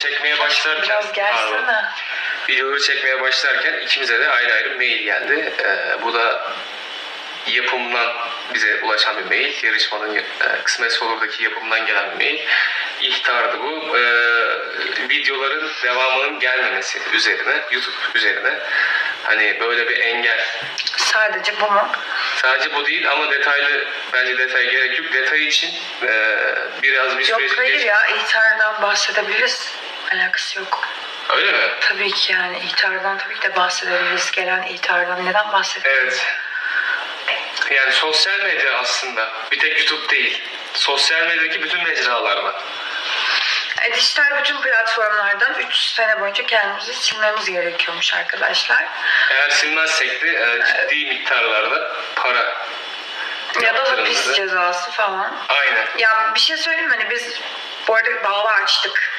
çekmeye başlarken Biraz pardon, gelsene. videoları çekmeye başlarken ikimize de ayrı ayrı mail geldi. Ee, bu da yapımdan bize ulaşan bir mail. Yarışmanın e, Kısmet Olur'daki yapımdan gelen bir mail. İhtardı bu. Ee, videoların devamının gelmemesi üzerine, YouTube üzerine. Hani böyle bir engel. Sadece bu mu? Sadece bu değil ama detaylı, bence detay gerek yok. Detay için e, biraz bir Yok süreç hayır geç- ya ihtardan bahsedebiliriz. Alakası yok. Öyle mi? Tabii ki yani ihtardan tabii ki de bahsedebiliriz. Gelen ihtardan neden bahsedebiliriz? Evet. Yani sosyal medya aslında. Bir tek YouTube değil. Sosyal medyadaki bütün mecralarda. E, dijital bütün platformlardan 3 sene boyunca kendimizi silmemiz gerekiyormuş arkadaşlar. Eğer silmezsek de e, ciddi miktarlarda para Ya da hapis cezası falan. Aynen. Ya bir şey söyleyeyim mi? Hani biz bu arada dava açtık.